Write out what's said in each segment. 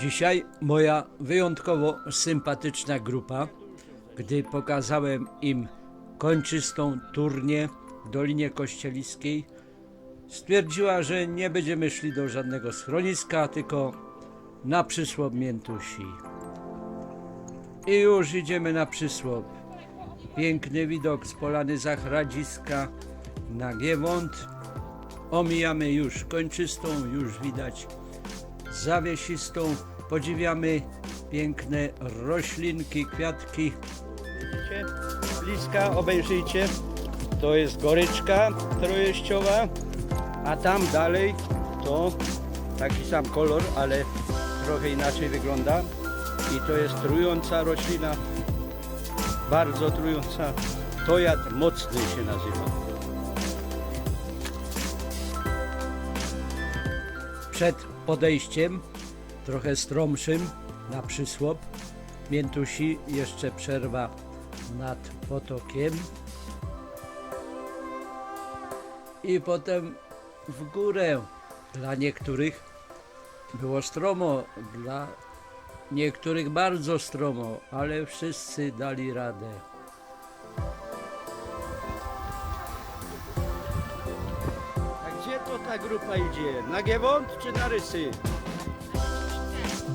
Dzisiaj moja wyjątkowo sympatyczna grupa, gdy pokazałem im kończystą turnię w Dolinie Kościeliskiej, stwierdziła, że nie będziemy szli do żadnego schroniska, tylko na przysłop Miętusi. I już idziemy na przysłop. Piękny widok z polany Zachradziska na Giewont. Omijamy już kończystą, już widać zawiesistą. Podziwiamy piękne roślinki, kwiatki. Widzicie? Bliska obejrzyjcie. To jest goryczka trojeściowa, a tam dalej to taki sam kolor, ale trochę inaczej wygląda. I to jest trująca roślina, bardzo trująca. Tojad mocny się nazywa. Przed podejściem, trochę stromszym, na przysłop Miętusi, jeszcze przerwa nad potokiem. I potem w górę. Dla niektórych było stromo, dla niektórych bardzo stromo, ale wszyscy dali radę. Ta grupa idzie? Na Giewont czy na Rysy?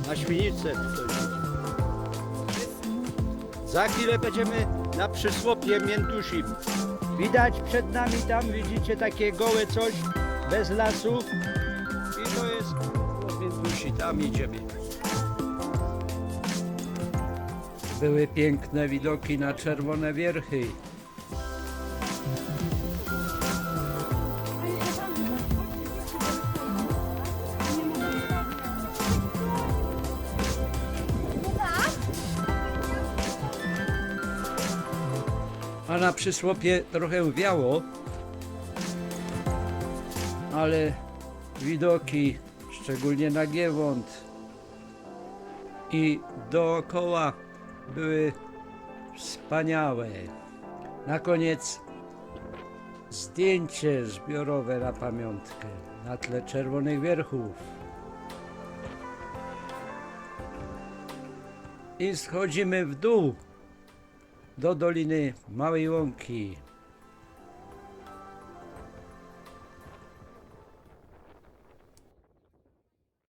Na Świnicę idzie. Za chwilę będziemy na przysłopie Miętusi. Widać przed nami tam, widzicie takie gołe coś, bez lasu. I to jest Miętusi, tam idziemy. Były piękne widoki na czerwone wierchy. A na przysłopie trochę wiało, ale widoki, szczególnie na Giewont i dookoła były wspaniałe. Na koniec zdjęcie zbiorowe na pamiątkę na tle czerwonych wierchów. I schodzimy w dół do Doliny Małej Łąki.